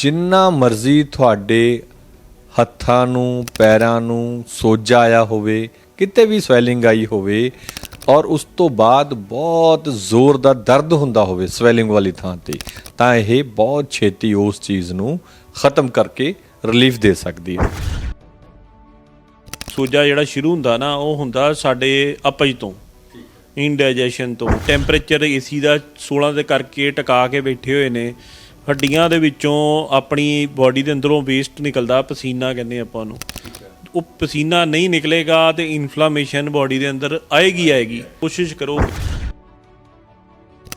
ਜਿੰਨਾ ਮਰਜ਼ੀ ਤੁਹਾਡੇ ਹੱਥਾਂ ਨੂੰ ਪੈਰਾਂ ਨੂੰ ਸੋਜਾ ਆਇਆ ਹੋਵੇ ਕਿਤੇ ਵੀ ਸਵੈਲਿੰਗ ਆਈ ਹੋਵੇ ਔਰ ਉਸ ਤੋਂ ਬਾਅਦ ਬਹੁਤ ਜ਼ੋਰ ਦਾ ਦਰਦ ਹੁੰਦਾ ਹੋਵੇ ਸਵੈਲਿੰਗ ਵਾਲੀ ਥਾਂ ਤੇ ਤਾਂ ਇਹ ਬਹੁਤ ਛੇਤੀ ਉਸ ਚੀਜ਼ ਨੂੰ ਖਤਮ ਕਰਕੇ ਰਿਲੀਫ ਦੇ ਸਕਦੀ ਹੈ। ਸੋਜਾ ਜਿਹੜਾ ਸ਼ੁਰੂ ਹੁੰਦਾ ਨਾ ਉਹ ਹੁੰਦਾ ਸਾਡੇ ਅਪਜ ਤੋਂ ਇਨਡਾਈਜੈਸ਼ਨ ਤੋਂ ਟੈਂਪਰੇਚਰ ਏਸੀ ਦਾ 16 ਦੇ ਕਰਕੇ ਟਿਕਾ ਕੇ ਬੈਠੇ ਹੋਏ ਨੇ ਹੱਡੀਆਂ ਦੇ ਵਿੱਚੋਂ ਆਪਣੀ ਬਾਡੀ ਦੇ ਅੰਦਰੋਂ ਵੇਸਟ ਨਿਕਲਦਾ ਪਸੀਨਾ ਕਹਿੰਦੇ ਆਪਾਂ ਉਹਨੂੰ ਉਹ ਪਸੀਨਾ ਨਹੀਂ ਨਿਕਲੇਗਾ ਤੇ ਇਨਫਲੇਮੇਸ਼ਨ ਬਾਡੀ ਦੇ ਅੰਦਰ ਆਏਗੀ ਆਏਗੀ। ਕੋਸ਼ਿਸ਼ ਕਰੋ।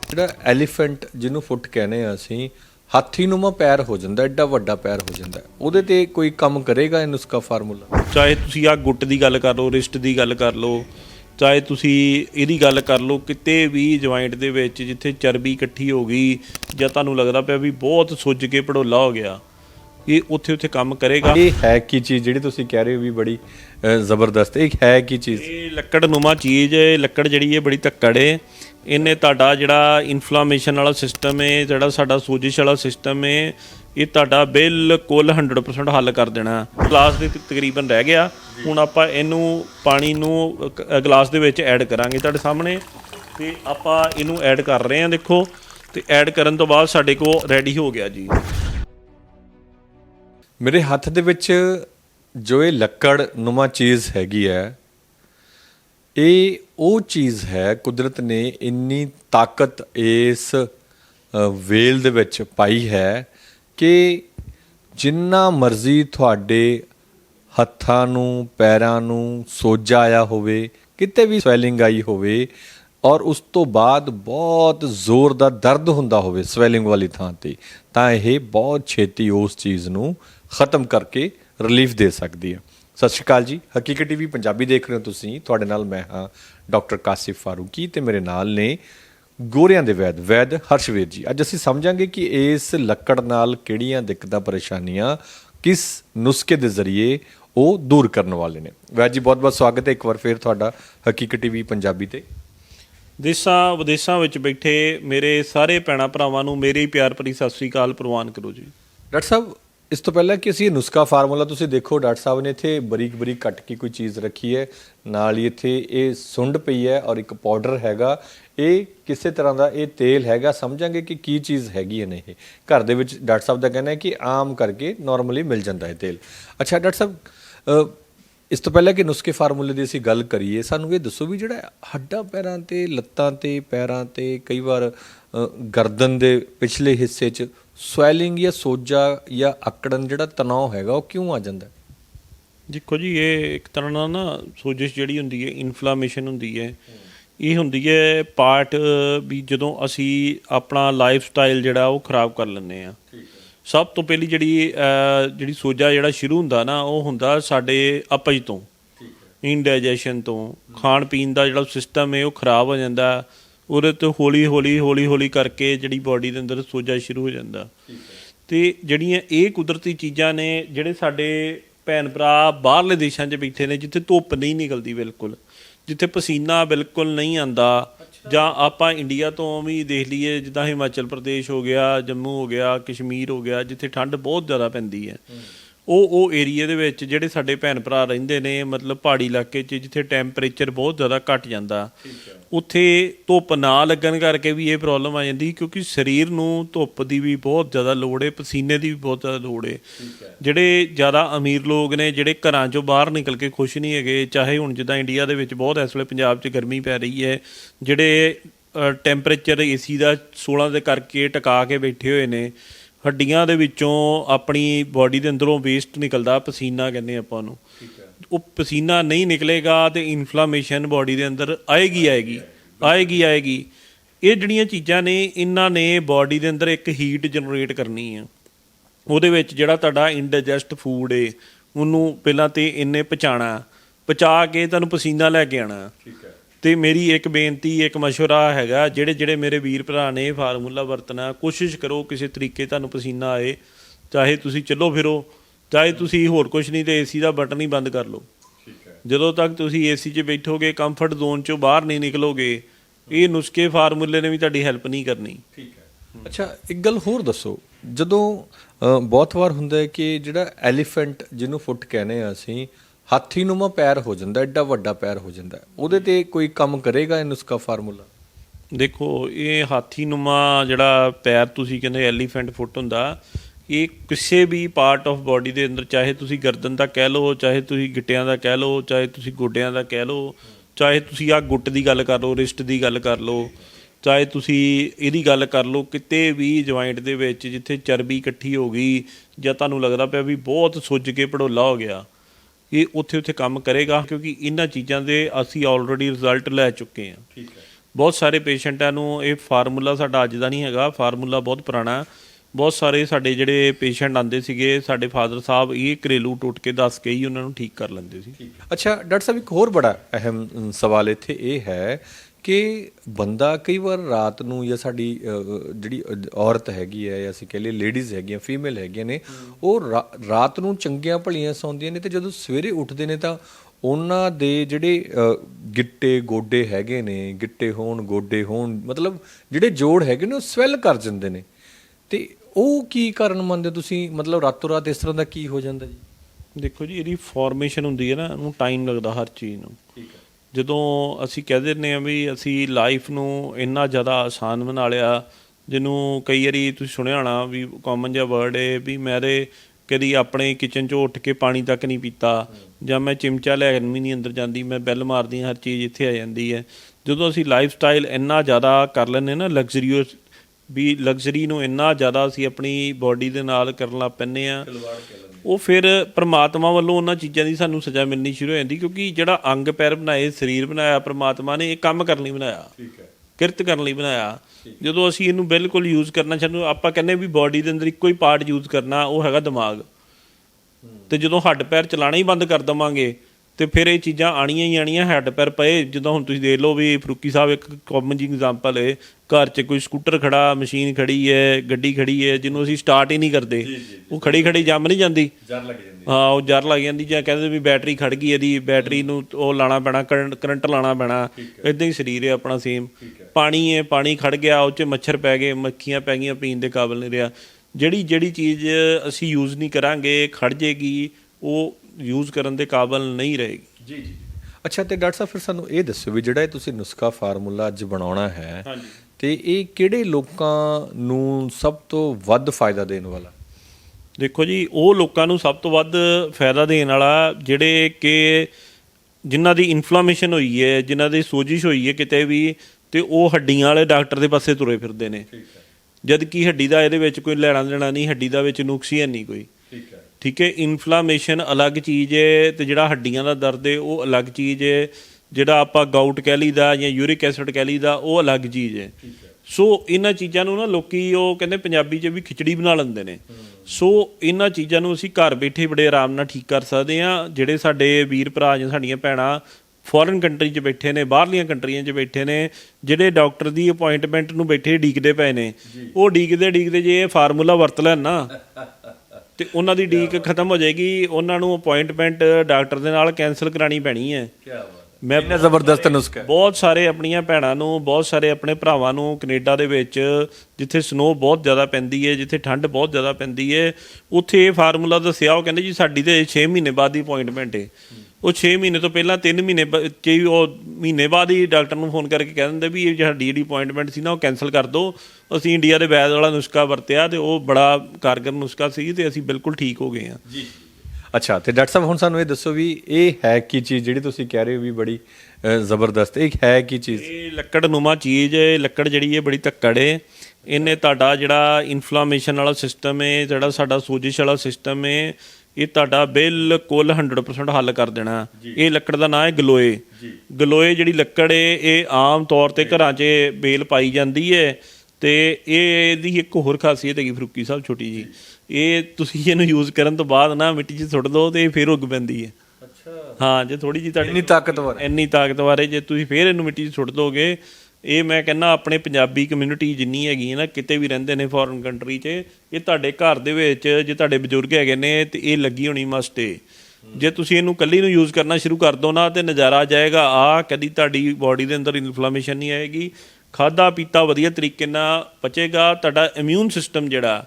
ਜਿਹੜਾ ਐਲੀਫੈਂਟ ਜਿਹਨੂੰ ਫੁੱਟ ਕਹਿੰਦੇ ਆ ਅਸੀਂ ਹਾਥੀ ਨੂੰਮਾ ਪੈਰ ਹੋ ਜਾਂਦਾ ਐਡਾ ਵੱਡਾ ਪੈਰ ਹੋ ਜਾਂਦਾ। ਉਹਦੇ ਤੇ ਕੋਈ ਕੰਮ ਕਰੇਗਾ ਇਹ ਨੁਸਖਾ ਫਾਰਮੂਲਾ? ਚਾਹੇ ਤੁਸੀਂ ਆ ਗੁੱਟ ਦੀ ਗੱਲ ਕਰ ਲਓ ਰਿਸਟ ਦੀ ਗੱਲ ਕਰ ਲਓ ਚਾਹੇ ਤੁਸੀਂ ਇਹਦੀ ਗੱਲ ਕਰ ਲਓ ਕਿਤੇ ਵੀ ਜੁਆਇੰਟ ਦੇ ਵਿੱਚ ਜਿੱਥੇ ਚਰਬੀ ਇਕੱਠੀ ਹੋ ਗਈ ਜਾਂ ਤੁਹਾਨੂੰ ਲੱਗਦਾ ਪਿਆ ਵੀ ਬਹੁਤ ਸੁੱਜ ਕੇ ਪੜੋਲਾ ਹੋ ਗਿਆ ਇਹ ਉੱਥੇ ਉੱਥੇ ਕੰਮ ਕਰੇਗਾ। ਇਹ ਹੈ ਕੀ ਚੀਜ਼ ਜਿਹੜੀ ਤੁਸੀਂ ਕਹਿ ਰਹੇ ਹੋ ਵੀ ਬੜੀ ਜ਼ਬਰਦਸਤ? ਇਹ ਹੈ ਕੀ ਚੀਜ਼? ਇਹ ਲੱਕੜ ਨੂਮਾ ਚੀਜ਼ ਹੈ ਲੱਕੜ ਜਿਹੜੀ ਹੈ ਬੜੀ ਧੱਕੜ ਹੈ। ਇਹਨੇ ਤੁਹਾਡਾ ਜਿਹੜਾ ਇਨਫਲੇਮੇਸ਼ਨ ਵਾਲਾ ਸਿਸਟਮ ਹੈ ਜਿਹੜਾ ਸਾਡਾ ਸੋਜਿਸ਼ ਵਾਲਾ ਸਿਸਟਮ ਹੈ ਇਹ ਤੁਹਾਡਾ ਬਿਲਕੁਲ 100% ਹੱਲ ਕਰ ਦੇਣਾ ਗਲਾਸ ਦੇ ਤਕਰੀਬਨ ਰਹਿ ਗਿਆ। ਹੁਣ ਆਪਾਂ ਇਹਨੂੰ ਪਾਣੀ ਨੂੰ ਗਲਾਸ ਦੇ ਵਿੱਚ ਐਡ ਕਰਾਂਗੇ ਤੁਹਾਡੇ ਸਾਹਮਣੇ। ਤੇ ਆਪਾਂ ਇਹਨੂੰ ਐਡ ਕਰ ਰਹੇ ਹਾਂ ਦੇਖੋ। ਤੇ ਐਡ ਕਰਨ ਤੋਂ ਬਾਅਦ ਸਾਡੇ ਕੋਲ ਰੈਡੀ ਹੋ ਗਿਆ ਜੀ। ਮੇਰੇ ਹੱਥ ਦੇ ਵਿੱਚ ਜੋ ਇਹ ਲੱਕੜ ਨੁਮਾ ਚੀਜ਼ ਹੈਗੀ ਹੈ ਇਹ ਉਹ ਚੀਜ਼ ਹੈ ਕੁਦਰਤ ਨੇ ਇੰਨੀ ਤਾਕਤ ਇਸ ਵੇਲ ਦੇ ਵਿੱਚ ਪਾਈ ਹੈ ਕਿ ਜਿੰਨਾ ਮਰਜ਼ੀ ਤੁਹਾਡੇ ਹੱਥਾਂ ਨੂੰ, ਪੈਰਾਂ ਨੂੰ ਸੋਜਾ ਆਇਆ ਹੋਵੇ, ਕਿਤੇ ਵੀ ਸਵੈਲਿੰਗ ਆਈ ਹੋਵੇ, ਔਰ ਉਸ ਤੋਂ ਬਾਅਦ ਬਹੁਤ ਜ਼ੋਰ ਦਾ ਦਰਦ ਹੁੰਦਾ ਹੋਵੇ ਸਵੈਲਿੰਗ ਵਾਲੀ ਥਾਂ ਤੇ, ਤਾਂ ਇਹ ਬਹੁਤ ਛੇਤੀ ਉਸ ਚੀਜ਼ ਨੂੰ ਖਤਮ ਕਰਕੇ ਰਿਲੀਫ ਦੇ ਸਕਦੀ ਹੈ। ਸਤਿ ਸ਼੍ਰੀ ਅਕਾਲ ਜੀ। ਹਕੀਕਤ ਟੀਵੀ ਪੰਜਾਬੀ ਦੇਖ ਰਹੇ ਹੋ ਤੁਸੀਂ। ਤੁਹਾਡੇ ਨਾਲ ਮੈਂ ਹਾਂ ਡਾਕਟਰ ਕਾਸਿਫ ਫਾਰੂਕੀ ਤੇ ਮੇਰੇ ਨਾਲ ਨੇ ਗੋਰਿਆਂ ਦੇ ਵੈਦ ਵੈਦ ਹਰਸ਼ਵੀਰ ਜੀ। ਅੱਜ ਅਸੀਂ ਸਮਝਾਂਗੇ ਕਿ ਇਸ ਲੱਕੜ ਨਾਲ ਕਿਹੜੀਆਂ ਦਿੱਕਤਾਂ ਪਰੇਸ਼ਾਨੀਆਂ ਕਿਸ ਨੁਸਖੇ ਦੇ ਜ਼ਰੀਏ ਉਹ ਦੂਰ ਕਰਨ ਵਾਲੇ ਨੇ। ਵੈਦ ਜੀ ਬਹੁਤ ਬਹੁਤ ਸਵਾਗਤ ਹੈ ਇੱਕ ਵਾਰ ਫੇਰ ਤੁਹਾਡਾ ਹਕੀਕਤ ਟੀਵੀ ਪੰਜਾਬੀ ਤੇ। ਦੇਸ਼ਾਂ ਵਿਦੇਸ਼ਾਂ ਵਿੱਚ ਬੈਠੇ ਮੇਰੇ ਸਾਰੇ ਭੈਣਾਂ ਭਰਾਵਾਂ ਨੂੰ ਮੇਰੀ ਪਿਆਰ ਭਰੀ ਸਤਿ ਸ੍ਰੀ ਅਕਾਲ ਪ੍ਰਵਾਨ ਕਰੋ ਜੀ। ਡਾਕਟਰ ਸਾਹਿਬ ਇਸ ਤੋਂ ਪਹਿਲਾਂ ਕਿ ਅਸੀਂ ਇਹ ਨੁਸਖਾ ਫਾਰਮੂਲਾ ਤੁਸੀਂ ਦੇਖੋ, ਡਾਕਟਰ ਸਾਹਿਬ ਨੇ ਇੱਥੇ ਬਰੀਕ ਬਰੀਕ ਕੱਟ ਕੇ ਕੋਈ ਚੀਜ਼ ਰੱਖੀ ਹੈ। ਨਾਲ ਹੀ ਇੱਥੇ ਇਹ ਸੁੰਡ ਪਈ ਹੈ ਔਰ ਇੱਕ ਪਾਊਡਰ ਹੈਗਾ। ਇਹ ਕਿਸੇ ਤਰ੍ਹਾਂ ਦਾ ਇਹ ਤੇਲ ਹੈਗਾ, ਸਮਝਾਂਗੇ ਕਿ ਕੀ ਚੀਜ਼ ਹੈਗੀ ਹੈ ਨੇ ਇਹ। ਘਰ ਦੇ ਵਿੱਚ ਡਾਕਟਰ ਸਾਹਿਬ ਦਾ ਕਹਿਣਾ ਹੈ ਕਿ ਆਮ ਕਰਕੇ ਨਾਰਮਲੀ ਮਿਲ ਜਾਂਦਾ ਹੈ ਤੇਲ। ਅੱਛਾ, ਡਾਕਟਰ ਸਾਹਿਬ ਇਸ ਤੋਂ ਪਹਿਲਾਂ ਕਿ ਨੁਸਖੇ ਫਾਰਮੂਲੇ ਦੀ ਅਸੀਂ ਗੱਲ ਕਰੀਏ, ਸਾਨੂੰ ਇਹ ਦੱਸੋ ਵੀ ਜਿਹੜਾ ਹੱਡਾਂ, ਪੈਰਾਂ ਤੇ, ਲੱਤਾਂ ਤੇ, ਪੈਰਾਂ ਤੇ ਕਈ ਵਾਰ ਗਰਦਨ ਦੇ ਪਿਛਲੇ ਹਿੱਸੇ 'ਚ ਸਵੈਲਿੰਗ ਜਾਂ ਸੋਜਾ ਜਾਂ ਅਕੜਨ ਜਿਹੜਾ ਤਣਾਅ ਹੈਗਾ ਉਹ ਕਿਉਂ ਆ ਜਾਂਦਾ? ਦੇਖੋ ਜੀ ਇਹ ਇੱਕ ਤਰ੍ਹਾਂ ਨਾਲ ਨਾ ਸੋਜਿਸ਼ ਜਿਹੜੀ ਹੁੰਦੀ ਹੈ ਇਨਫਲੇਮੇਸ਼ਨ ਹੁੰਦੀ ਹੈ। ਇਹ ਹੁੰਦੀ ਹੈ ਪਾਰਟ ਵੀ ਜਦੋਂ ਅਸੀਂ ਆਪਣਾ ਲਾਈਫ ਸਟਾਈਲ ਜਿਹੜਾ ਉਹ ਖਰਾਬ ਕਰ ਲੈਂਦੇ ਆ ਸਭ ਤੋਂ ਪਹਿਲੀ ਜਿਹੜੀ ਜਿਹੜੀ ਸੋਜਾ ਜਿਹੜਾ ਸ਼ੁਰੂ ਹੁੰਦਾ ਨਾ ਉਹ ਹੁੰਦਾ ਸਾਡੇ ਅਪਜ ਤੋਂ ਇਨਡਾਈਜੈਸ਼ਨ ਤੋਂ। ਖਾਣ ਪੀਣ ਦਾ ਜਿਹੜਾ ਸਿਸਟਮ ਹੈ ਉਹ ਖਰਾਬ ਹੋ ਜਾਂਦਾ। ਉਹਦੇ ਤੋਂ ਹੌਲੀ ਹੌਲੀ ਹੌਲੀ ਹੌਲੀ ਕਰਕੇ ਜਿਹੜੀ ਬਾਡੀ ਦੇ ਅੰਦਰ ਸੋਜਾ ਸ਼ੁਰੂ ਹੋ ਜਾਂਦਾ। ਤੇ ਜਿਹੜੀਆਂ ਇਹ ਕੁਦਰਤੀ ਚੀਜ਼ਾਂ ਨੇ ਜਿਹੜੇ ਸਾਡੇ ਭੈਣ ਭਰਾ ਬਾਹਰਲੇ ਦੇਸ਼ਾਂ 'ਚ ਬੈਠੇ ਨੇ ਜਿੱਥੇ ਧੁੱਪ ਨਹੀਂ ਨਿਕਲਦੀ ਬਿਲਕੁਲ ਜਿੱਥੇ ਪਸੀਨਾ ਬਿਲਕੁਲ ਨਹੀਂ ਆਂਦਾ ਜਾਂ ਆਪਾਂ ਇੰਡੀਆ ਤੋਂ ਵੀ ਦੇਖ ਲਈਏ ਜਿੱਦਾਂ ਹਿਮਾਚਲ ਪ੍ਰਦੇਸ਼ ਹੋ ਗਿਆ ਜੰਮੂ ਹੋ ਗਿਆ ਕਸ਼ਮੀਰ ਹੋ ਗਿਆ ਜਿੱਥੇ ਠੰਡ ਬਹੁਤ ਜ਼ਿਆਦਾ ਪੈਂਦੀ ਹੈ। ਉਹ ਉਹ ਏਰੀਆ ਦੇ ਵਿੱਚ ਜਿਹੜੇ ਸਾਡੇ ਭੈਣ ਭਰਾ ਰਹਿੰਦੇ ਨੇ ਮਤਲਬ ਪਹਾੜੀ ਇਲਾਕੇ 'ਚ ਜਿੱਥੇ ਟੈਂਪਰੇਚਰ ਬਹੁਤ ਜ਼ਿਆਦਾ ਘਟ ਜਾਂਦਾ ਉੱਥੇ ਧੁੱਪ ਨਾ ਲੱਗਣ ਕਰਕੇ ਵੀ ਇਹ ਪ੍ਰੋਬਲਮ ਆ ਜਾਂਦੀ ਕਿਉਂਕਿ ਸਰੀਰ ਨੂੰ ਧੁੱਪ ਦੀ ਵੀ ਬਹੁਤ ਜ਼ਿਆਦਾ ਲੋੜ ਹੈ ਪਸੀਨੇ ਦੀ ਵੀ ਬਹੁਤ ਜ਼ਿਆਦਾ ਲੋੜ ਹੈ। ਜਿਹੜੇ ਜ਼ਿਆਦਾ ਅਮੀਰ ਲੋਕ ਨੇ ਜਿਹੜੇ ਘਰਾਂ 'ਚੋਂ ਬਾਹਰ ਨਿਕਲ ਕੇ ਖੁਸ਼ ਨਹੀਂ ਹੈਗੇ ਚਾਹੇ ਹੁਣ ਜਿੱਦਾਂ ਇੰਡੀਆ ਦੇ ਵਿੱਚ ਬਹੁਤ ਇਸ ਵੇਲੇ ਪੰਜਾਬ 'ਚ ਗਰਮੀ ਪੈ ਰਹੀ ਹੈ ਜਿਹੜੇ ਟੈਂਪਰੇਚਰ ਏਸੀ ਦਾ 16 ਦੇ ਕਰਕੇ ਟਿਕਾ ਕੇ ਬੈਠੇ ਹੋਏ ਨੇ ਹੱਡੀਆਂ ਦੇ ਵਿੱਚੋਂ ਆਪਣੀ ਬਾਡੀ ਦੇ ਅੰਦਰੋਂ ਵੇਸਟ ਨਿਕਲਦਾ ਪਸੀਨਾ ਕਹਿੰਦੇ ਆਪਾਂ ਉਹਨੂੰ ਉਹ ਪਸੀਨਾ ਨਹੀਂ ਨਿਕਲੇਗਾ ਤੇ ਇਨਫਲੇਮੇਸ਼ਨ ਬਾਡੀ ਦੇ ਅੰਦਰ ਆਏਗੀ ਆਏਗੀ ਆਏਗੀ ਆਏਗੀ। ਇਹ ਜਿਹੜੀਆਂ ਚੀਜ਼ਾਂ ਨੇ ਇਹਨਾਂ ਨੇ ਬਾਡੀ ਦੇ ਅੰਦਰ ਇੱਕ ਹੀਟ ਜਨਰੇਟ ਕਰਨੀ ਆ। ਉਹਦੇ ਵਿੱਚ ਜਿਹੜਾ ਤੁਹਾਡਾ ਇੰਡਾਈਜੈਸਟ ਫੂਡ ਏ ਉਹਨੂੰ ਪਹਿਲਾਂ ਤੇ ਇਹਨੇ ਪਚਾਣਾ। ਪਚਾ ਕੇ ਤੁਹਾਨੂੰ ਪਸੀਨਾ ਲੈ ਕੇ ਆਣਾ। ਠੀਕ ਹੈ। ਤੇ ਮੇਰੀ ਇੱਕ ਬੇਨਤੀ ਇੱਕ ਮਸ਼ਵਰਾ ਹੈਗਾ ਜਿਹੜੇ ਜਿਹੜੇ ਮੇਰੇ ਵੀਰ ਭਰਾ ਨੇ ਫਾਰਮੂਲਾ ਵਰਤਣਾ ਕੋਸ਼ਿਸ਼ ਕਰੋ ਕਿਸੇ ਤਰੀਕੇ ਤੁਹਾਨੂੰ ਪਸੀਨਾ ਆਏ। ਚਾਹੇ ਤੁਸੀਂ ਚੱਲੋ ਫਿਰੋ ਚਾਹੇ ਤੁਸੀਂ ਹੋਰ ਕੁਝ ਨਹੀਂ ਤੇ ਏਸੀ ਦਾ ਬਟਨ ਹੀ ਬੰਦ ਕਰ ਲਓ। ਠੀਕ ਹੈ। ਜਦੋਂ ਤੱਕ ਤੁਸੀਂ ਏਸੀ 'ਚ ਬੈਠੋਗੇ ਕੰਫਰਟ ਜ਼ੋਨ 'ਚੋਂ ਬਾਹਰ ਨਹੀਂ ਨਿਕਲੋਗੇ ਇਹ ਨੁਸਖੇ ਫਾਰਮੂਲੇ ਨੇ ਵੀ ਤੁਹਾਡੀ ਹੈਲਪ ਨਹੀਂ ਕਰਨੀ। ਠੀਕ ਹੈ। ਅੱਛਾ ਇੱਕ ਗੱਲ ਹੋਰ ਦੱਸੋ। ਜਦੋਂ ਬਹੁਤ ਵਾਰ ਹੁੰਦਾ ਹੈ ਕਿ ਜਿਹੜਾ ਐਲੀਫੈਂਟ ਜਿਹਨੂੰ ਫੁੱਟ ਕਹਿੰਦੇ ਆ ਅਸੀਂ ਹਾਥੀ ਨੂੰਮਾ ਪੈਰ ਹੋ ਜਾਂਦਾ ਐਡਾ ਵੱਡਾ ਪੈਰ ਹੋ ਜਾਂਦਾ। ਉਹਦੇ ਤੇ ਕੋਈ ਕੰਮ ਕਰੇਗਾ ਇਹ ਨੁਸਖਾ ਫਾਰਮੂਲਾ? ਦੇਖੋ ਇਹ ਹਾਥੀ ਨੂਮਾ ਜਿਹੜਾ ਪੈਰ ਤੁਸੀਂ ਕਹਿੰਦੇ ਐਲੀਫੈਂਟ ਫੁੱਟ ਹੁੰਦਾ ਇਹ ਕਿਸੇ ਵੀ ਪਾਰਟ ਆਫ ਬਾਡੀ ਦੇ ਅੰਦਰ ਚਾਹੇ ਤੁਸੀਂ ਗਰਦਨ ਦਾ ਕਹਿ ਲਓ ਚਾਹੇ ਤੁਸੀਂ ਗਿੱਟਿਆਂ ਦਾ ਕਹਿ ਲਓ ਚਾਹੇ ਤੁਸੀਂ ਗੋਡਿਆਂ ਦਾ ਕਹਿ ਲਓ ਚਾਹੇ ਤੁਸੀਂ ਆ ਗੁੱਟ ਦੀ ਗੱਲ ਕਰ ਲਓ ਰਿਸਟ ਦੀ ਗੱਲ ਕਰ ਲਓ ਚਾਹੇ ਤੁਸੀਂ ਇਹਦੀ ਗੱਲ ਕਰ ਲਓ ਕਿਤੇ ਵੀ ਜੁਆਇੰਟ ਦੇ ਵਿੱਚ ਜਿੱਥੇ ਚਰਬੀ ਇਕੱਠੀ ਹੋ ਗਈ ਜਾਂ ਤੁਹਾਨੂੰ ਲੱਗਦਾ ਪਿਆ ਵੀ ਬਹੁਤ ਸੁੱਜ ਕੇ ਪੜੋਲਾ ਹੋ ਗਿਆ ਇਹ ਉੱਥੇ ਉੱਥੇ ਕੰਮ ਕਰੇਗਾ ਕਿਉਂਕਿ ਇਹਨਾਂ ਚੀਜ਼ਾਂ ਦੇ ਅਸੀਂ ਆਲਰੇਡੀ ਰਿਜ਼ਲਟ ਲੈ ਚੁੱਕੇ ਹਾਂ ਠੀਕ ਹੈ ਬਹੁਤ ਸਾਰੇ ਪੇਸ਼ੈਂਟਾਂ ਨੂੰ ਇਹ ਫਾਰਮੂਲਾ ਸਾਡਾ ਅੱਜ ਦਾ ਨਹੀਂ ਹੈਗਾ ਫਾਰਮੂਲਾ ਬਹੁਤ ਪੁਰਾਣਾ ਹੈ। ਬਹੁਤ ਸਾਰੇ ਸਾਡੇ ਜਿਹੜੇ ਪੇਸ਼ੈਂਟ ਆਂਦੇ ਸੀਗੇ ਸਾਡੇ ਫਾਦਰ ਸਾਹਿਬ ਇਹ ਘਰੇਲੂ ਟੁੱਟ ਕੇ ਦੱਸ ਕੇ ਹੀ ਉਹਨਾਂ ਨੂੰ ਠੀਕ ਕਰ ਲੈਂਦੇ ਸੀ। ਅੱਛਾ ਡਾਕਟਰ ਸਾਹਿਬ ਇੱਕ ਹੋਰ ਬੜਾ ਅਹਿਮ ਸਵਾਲ ਇੱਥੇ ਇਹ ਹੈ ਕਿ ਬੰਦਾ ਕਈ ਵਾਰ ਰਾਤ ਨੂੰ ਜਾਂ ਸਾਡੀ ਜਿਹੜੀ ਔਰਤ ਹੈਗੀ ਹੈ ਜਾਂ ਅਸੀਂ ਕਹ ਲਈਏ ਲੇਡੀਜ਼ ਹੈਗੀਆਂ ਫੀਮੇਲ ਹੈਗੀਆਂ ਨੇ ਉਹ ਰਾਤ ਨੂੰ ਚੰਗੀਆਂ ਭਲੀਆਂ ਸੌਂਦੀਆਂ ਨੇ ਤੇ ਜਦੋਂ ਸਵੇਰੇ ਉੱਠਦੇ ਨੇ ਤਾਂ ਉਹਨਾਂ ਦੇ ਜਿਹੜੇ ਗਿੱਟੇ ਗੋਡੇ ਹੈਗੇ ਨੇ ਗਿੱਟੇ ਹੋਣ ਗੋਡੇ ਹੋਣ ਮਤਲਬ ਜਿਹੜੇ ਜੋੜ ਹੈਗੇ ਨੇ ਉਹ ਸਵੈਲ ਕਰ ਜਾਂਦੇ ਨੇ। ਤੇ ਉਹ ਕੀ ਕਾਰਨ ਮੰਨਦੇ ਤੁਸੀਂ? ਮਤਲਬ ਰਾਤੋਂ ਰਾਤ ਇਸ ਤਰ੍ਹਾਂ ਦਾ ਕੀ ਹੋ ਜਾਂਦਾ ਜੀ? ਦੇਖੋ ਜੀ ਇਹਦੀ ਫਾਰਮੇਸ਼ਨ ਹੁੰਦੀ ਹੈ ਨਾ ਉਹਨੂੰ ਟਾਈਮ ਲੱਗਦਾ ਹਰ ਚੀਜ਼ ਨੂੰ। ਠੀਕ ਹੈ। ਜਦੋਂ ਅਸੀਂ ਕਹਿ ਦਿੰਦੇ ਆ ਵੀ ਅਸੀਂ ਲਾਈਫ ਨੂੰ ਇੰਨਾ ਜ਼ਿਆਦਾ ਆਸਾਨ ਬਣਾ ਲਿਆ ਜਿਹਨੂੰ ਕਈ ਵਾਰੀ ਤੁਸੀਂ ਸੁਣਿਆ ਹੋਣਾ ਵੀ ਕਾਮਨ ਜਿਹਾ ਵਰਡ ਹੈ ਵੀ ਮੇਰੇ ਕਦੀ ਆਪਣੇ ਕਿਚਨ 'ਚੋਂ ਉੱਠ ਕੇ ਪਾਣੀ ਤੱਕ ਨਹੀਂ ਪੀਤਾ ਜਾਂ ਮੈਂ ਚਿਮਚਾ ਲੈਣ ਵੀ ਨਹੀਂ ਅੰਦਰ ਜਾਂਦੀ ਮੈਂ ਬੈਲ ਮਾਰਦੀ ਹਾਂ, ਹਰ ਚੀਜ਼ ਇੱਥੇ ਆ ਜਾਂਦੀ ਹੈ। ਜਦੋਂ ਅਸੀਂ ਲਾਈਫ ਸਟਾਈਲ ਇੰਨਾ ਜ਼ਿਆਦਾ ਕਰ ਲੈਂਦੇ ਨਾ ਲਗਜ਼ਰੀਅਸ ਵੀ ਲਗਜ਼ਰੀ ਨੂੰ ਇੰਨਾ ਜ਼ਿਆਦਾ ਅਸੀਂ ਆਪਣੀ ਬਾਡੀ ਦੇ ਨਾਲ ਕਰਨ ਲੱਗ ਪੈਂਦੇ ਆ ਉਹ ਫਿਰ ਪ੍ਰਮਾਤਮਾ ਵੱਲੋਂ ਉਹਨਾਂ ਚੀਜ਼ਾਂ ਦੀ ਸਾਨੂੰ ਸਜ਼ਾ ਮਿਲਣੀ ਸ਼ੁਰੂ ਹੋ ਜਾਂਦੀ ਕਿਉਂਕਿ ਜਿਹੜਾ ਅੰਗ ਪੈਰ ਬਣਾਏ ਸਰੀਰ ਬਣਾਇਆ ਪ੍ਰਮਾਤਮਾ ਨੇ ਇਹ ਕੰਮ ਕਰਨ ਲਈ ਬਣਾਇਆ। ਠੀਕ ਹੈ। ਕਿਰਤ ਕਰਨ ਲਈ ਬਣਾਇਆ। ਜਦੋਂ ਅਸੀਂ ਇਹਨੂੰ ਬਿਲਕੁਲ ਯੂਜ਼ ਕਰਨਾ ਚਾਹੁੰਦੇ ਆਪਾਂ ਕਹਿੰਦੇ ਵੀ ਬਾਡੀ ਦੇ ਅੰਦਰ ਇੱਕੋ ਹੀ ਪਾਰਟ ਯੂਜ਼ ਕਰਨਾ ਉਹ ਹੈਗਾ ਦਿਮਾਗ। ਤੇ ਜਦੋਂ ਹੱਡ ਪੈਰ ਚਲਾਣਾ ਹੀ ਬੰਦ ਕਰ ਦਵਾਂਗੇ ਤੇ ਫਿਰ ਇਹ ਚੀਜ਼ਾਂ ਆਣੀਆਂ ਹੀ ਆਣੀਆਂ ਹੱਡ ਪੈਰ ਪਏ। ਜਦੋਂ ਹੁਣ ਤੁਸੀਂ ਦੇਖ ਲਓ ਵੀ ਫਰੂਕੀ ਸਾਹਿਬ ਇੱਕ ਕਾਮਨ ਜੀ ਐਗਜ਼ਾਮਪਲ ਹੈ ਘਰ 'ਚ ਕੋਈ ਸਕੂਟਰ ਖੜਾ ਮਸ਼ੀਨ ਖੜੀ ਹੈ ਗੱਡੀ ਖੜੀ ਹੈ ਜਿਹਨੂੰ ਅਸੀਂ ਸਟਾਰਟ ਹੀ ਨਹੀਂ ਕਰਦੇ। ਉਹ ਖੜੀ ਖੜੀ ਜੰਮ ਨਹੀਂ ਜਾਂਦੀ। ਜਰ ਲੱਗ ਜਾਂਦੀ। ਹਾਂ ਉਹ ਜਰ ਲੱਗ ਜਾਂਦੀ ਜਾਂ ਕਹਿੰਦੇ ਵੀ ਬੈਟਰੀ ਖੜ ਗਈ ਇਹਦੀ ਬੈਟਰੀ ਨੂੰ ਉਹ ਲਾਣਾ ਪੈਣਾ ਕਰੰਟ ਕਰੰਟ ਲਾਣਾ ਪੈਣਾ। ਇਦਾਂ ਹੀ। ਸਰੀਰ ਹੈ ਆਪਣਾ ਸੇਮ ਪਾਣੀ ਹੈ। ਪਾਣੀ ਖੜ ਗਿਆ ਉਹ 'ਚ ਮੱਛਰ ਪੈ ਗਏ ਮੱਖੀਆਂ ਪੈ ਗਈਆਂ ਪੀਣ ਦੇ ਕਾਬਿਲ ਨਹੀਂ ਰਿਹਾ। ਜਿਹੜੀ ਜਿਹੜੀ ਚੀਜ਼ ਅਸੀਂ ਯੂਜ਼ ਨਹੀਂ ਕਰਾਂਗੇ ਖੜ ਜੇਗੀ ਉਹ ਯੂਜ਼ ਕਰਨ ਦੇ ਕਾਬਿਲ ਨਹੀਂ ਰਹੇਗੀ। ਜੀ ਜੀ। ਅੱਛਾ ਤੇ ਡਾਕਟਰ ਸਾਹਿਬ ਫਿਰ ਸਾਨੂੰ ਇਹ ਦੱਸੋ ਵੀ ਜਿਹੜਾ ਇਹ ਤੁਸੀਂ ਨੁਸਖਾ ਫਾਰਮੂਲਾ ਅੱਜ ਬਣਾਉਣਾ ਹੈ ਹਾਂਜੀ। ਤੇ ਇਹ ਕਿਹੜੇ ਲੋਕਾਂ ਨੂੰ ਸਭ ਤੋਂ ਵੱਧ ਫਾਇਦਾ ਦੇਣ ਵਾਲਾ? ਦੇਖੋ ਜੀ ਉਹ ਲੋਕਾਂ ਨੂੰ ਸਭ ਤੋਂ ਵੱਧ ਫਾਇਦਾ ਦੇਣ ਵਾਲਾ ਜਿਹੜੇ ਕਿ ਜਿਨ੍ਹਾਂ ਦੀ ਇਨਫਲੇਮੇਸ਼ਨ ਹੋਈ ਹੈ ਜਿਨ੍ਹਾਂ ਦੀ ਸੋਜਿਸ਼ ਹੋਈ ਹੈ ਕਿਤੇ ਵੀ ਤੇ ਉਹ ਹੱਡੀਆਂ ਵਾਲੇ ਡਾਕਟਰ ਦੇ ਪਾਸੇ ਤੁਰੇ ਫਿਰਦੇ ਨੇ। ਠੀਕ ਹੈ। ਜਦ ਕਿ ਹੱਡੀ ਦਾ ਇਹਦੇ ਵਿੱਚ ਕੋਈ ਲੈਣਾ ਦੇਣਾ ਨਹੀਂ ਹੱਡੀ ਦਾ ਵਿੱਚ ਨੁਕਸ ਹੀ ਨਹੀਂ ਕੋਈ। ਠੀਕ ਹੈ। ਠੀਕ ਹੈ ਇਨਫਲੇਮੇਸ਼ਨ ਅਲੱਗ ਚੀਜ਼ ਹੈ ਤੇ ਜਿਹੜਾ ਹੱਡੀਆਂ ਦਾ ਦਰਦ ਹੈ ਉਹ ਅਲੱਗ ਚੀਜ਼ ਹੈ। ਜਿਹੜਾ ਆਪਾਂ ਗਾਊਟ ਕਹਿ ਲਈਦਾ ਜਾਂ ਯੂਰਿਕ ਐਸਿਡ ਕਹਿ ਲਈਦਾ ਉਹ ਅਲੱਗ ਚੀਜ਼ ਹੈ। ਸੋ ਇਹਨਾਂ ਚੀਜ਼ਾਂ ਨੂੰ ਨਾ ਲੋਕੀ ਉਹ ਕਹਿੰਦੇ ਪੰਜਾਬੀ 'ਚ ਵੀ ਖਿਚੜੀ ਬਣਾ ਲੈਂਦੇ ਨੇ। ਸੋ ਇਹਨਾਂ ਚੀਜ਼ਾਂ ਨੂੰ ਅਸੀਂ ਘਰ ਬੈਠੇ ਬੜੇ ਆਰਾਮ ਨਾਲ ਠੀਕ ਕਰ ਸਕਦੇ ਹਾਂ। ਜਿਹੜੇ ਸਾਡੇ ਵੀਰ ਭਰਾ ਜਾਂ ਸਾਡੀਆਂ ਭੈਣਾਂ ਫੋਰਨ ਕੰਟਰੀ 'ਚ ਬੈਠੇ ਨੇ ਬਾਹਰਲੀਆਂ ਕੰਟਰੀਆਂ 'ਚ ਬੈਠੇ ਨੇ ਜਿਹੜੇ ਡਾਕਟਰ ਦੀ ਅਪਾਇੰਟਮੈਂਟ ਨੂੰ ਬੈਠੇ ਡੀਕਦੇ ਪਏ ਨੇ। ਉਹ ਡੀਕਦੇ ਡੀਕਦੇ ਜੇ ਇਹ ਫਾਰਮੂਲਾ ਵਰਤ ਲੈਣ ਨਾ ਤੇ ਉਹਨਾਂ ਦੀ ਡੀਕ ਖਤਮ ਹੋ ਜਾਏਗੀ ਉਹਨਾਂ ਨੂੰ ਅਪਾਇੰਟਮੈਂਟ ਡਾਕਟਰ ਦੇ ਨਾਲ ਕੈਨਸਲ ਕਰਾਣੀ ਪੈਣੀ ਹੈ। ਕੀ ਬਾਤ ਮੈਂ ਇੰਨਾ ਜ਼ਬਰਦਸਤ ਨੁਸਖਾ ਬਹੁਤ ਸਾਰੇ ਆਪਣੀਆਂ ਭੈਣਾਂ ਨੂੰ ਬਹੁਤ ਸਾਰੇ ਆਪਣੇ ਭਰਾਵਾਂ ਨੂੰ ਕੈਨੇਡਾ ਦੇ ਵਿੱਚ ਜਿੱਥੇ ਸਨੋ ਬਹੁਤ ਜ਼ਿਆਦਾ ਪੈਂਦੀ ਹੈ ਜਿੱਥੇ ਠੰਡ ਬਹੁਤ ਜ਼ਿਆਦਾ ਪੈਂਦੀ ਹੈ ਉੱਥੇ ਇਹ ਫਾਰਮੂਲਾ ਦੱਸਿਆ ਉਹ ਕਹਿੰਦੇ ਜੀ ਸਾਡੀ ਤੇ 6 ਮਹੀਨੇ ਬਾਅਦ ਦੀ ਅਪਾਇੰਟਮੈਂਟ ਹੈ। ਉਹ 6 ਮਹੀਨੇ ਤੋਂ ਪਹਿਲਾਂ 3 ਮਹੀਨੇ ਬ- ਚ ਹੀ ਉਹ ਮਹੀਨੇ ਬਾਅਦ ਹੀ ਡਾਕਟਰ ਨੂੰ ਫੋਨ ਕਰਕੇ ਕਹਿ ਦਿੰਦੇ ਵੀ ਇਹ ਸਾਡੀ ਜਿਹੜੀ ਅਪਾਇੰਟਮੈਂਟ ਸੀ ਨਾ ਉਹ ਕੈਨਸਲ ਕਰ ਦਿਓ ਅਸੀਂ ਇੰਡੀਆ ਦੇ ਵੈਦ ਵਾਲਾ ਨੁਸਖਾ ਵਰਤਿਆ ਤੇ ਉਹ ਬੜਾ ਕਾਰਗਰ ਨੁਸਖਾ ਸੀ ਤੇ ਅਸੀਂ ਬਿਲਕੁਲ ਠੀਕ ਹੋ ਗਏ ਹਾਂ। ਜੀ। ਅੱਛਾ ਤੇ ਡਾਕਟਰ ਸਾਹਿਬ ਹੁਣ ਸਾਨੂੰ ਇਹ ਦੱਸੋ ਵੀ ਇਹ ਹੈ ਕੀ ਚੀਜ਼ ਜਿਹੜੀ ਤੁਸੀਂ ਕਹਿ ਰਹੇ ਹੋ ਵੀ ਬੜੀ ਅ, ਜ਼ਬਰਦਸਤ ਇਹ ਹੈ ਕੀ ਚੀਜ਼? ਇਹ ਲੱਕੜ ਨੂਮਾ ਚੀਜ਼ ਹੈ ਲੱਕੜ ਜਿਹੜੀ ਹੈ ਬੜੀ ਧੱਕੜ ਹੈ। ਇਹਨੇ ਤੁਹਾਡਾ ਜਿਹੜਾ ਇਨਫਲੇਮੇਸ਼ਨ ਵਾਲਾ ਸਿਸਟਮ ਹੈ ਜਿਹੜਾ ਸਾਡਾ ਸੋਜਿਸ਼ ਵਾਲਾ ਸਿਸਟਮ ਹੈ ਇਹ ਤੁਹਾਡਾ ਬਿਲਕੁਲ 100% ਹੱਲ ਕਰ ਦੇਣਾ। ਇਹ ਲੱਕੜ ਦਾ ਨਾਮ ਹੈ ਗਲੋਏ। ਗਲੋਏ ਜਿਹੜੀ ਲੱਕੜ ਹੈ ਇਹ ਆਮ ਤੌਰ ਤੇ ਘਰਾਂ 'ਚ ਬੇਲ ਪਾਈ ਜਾਂਦੀ ਹੈ ਤੇ ਇਹ ਇਹਦੀ ਇੱਕ ਹੋਰ ਖਾਸੀਅਤ ਹੈਗੀ ਫਰੂਕੀ ਸਾਹਿਬ ਛੋਟੀ ਜੀ। ਇਹ ਤੁਸੀਂ ਇਹਨੂੰ ਯੂਜ਼ ਕਰਨ ਤੋਂ ਬਾਅਦ ਨਾ ਮਿੱਟੀ 'ਚ ਸੁੱਟ ਦਿਓ ਤੇ ਇਹ ਫੇਰ ਉੱਗ ਪੈਂਦੀ ਹੈ ਅੱਛਾ। ਹਾਂ ਜੇ ਥੋੜੀ ਜੀ ਤੁਹਾਡੀ ਇੰਨੀ ਤਾਕਤਵਰ। ਇੰਨੀ ਤਾਕਤਵਰ ਹੈ ਜੇ ਤੁਸੀਂ ਫੇਰ ਇਹਨੂੰ ਮਿੱਟੀ 'ਚ ਸੁੱਟ ਦੋਗੇ ਇਹ ਮੈਂ ਕਹਿੰਦਾ ਆਪਣੇ ਪੰਜਾਬੀ ਕਮਿਊਨਿਟੀ ਜਿੰਨੀ ਹੈਗੀ ਹੈ ਨਾ, ਕਿਤੇ ਵੀ ਰਹਿੰਦੇ ਨੇ ਫੋਰਨ ਕੰਟਰੀ 'ਚ, ਇਹ ਤੁਹਾਡੇ ਘਰ ਦੇ ਵਿੱਚ, ਜੇ ਤੁਹਾਡੇ ਬਜ਼ੁਰਗ ਹੈਗੇ ਨੇ, ਤੇ ਇਹ ਲੱਗੀ ਹੋਣੀ ਮਸਟ ਏ। ਜੇ ਤੁਸੀਂ ਇਹਨੂੰ ਕੱਲੀ ਨੂੰ ਯੂਜ਼ ਕਰਨਾ ਸ਼ੁਰੂ ਕਰ ਦੋ ਨਾ, ਤੇ ਨਜ਼ਾਰਾ ਆ ਜਾਏਗਾ, ਆ ਕਦੀ ਤੁਹਾਡੀ ਬਾਡੀ ਦੇ ਅੰਦਰ ਇਨਫਲੇਮੇਸ਼ਨ ਨਹੀਂ ਆਏਗੀ। ਖਾਦਾ ਪੀਤਾ ਵਧੀਆ ਤਰੀਕੇ ਨਾਲ ਪਚੇਗਾ, ਤੁਹਾਡਾ ਇਮਿਊਨ ਸਿਸਟਮ ਜਿਹੜਾ,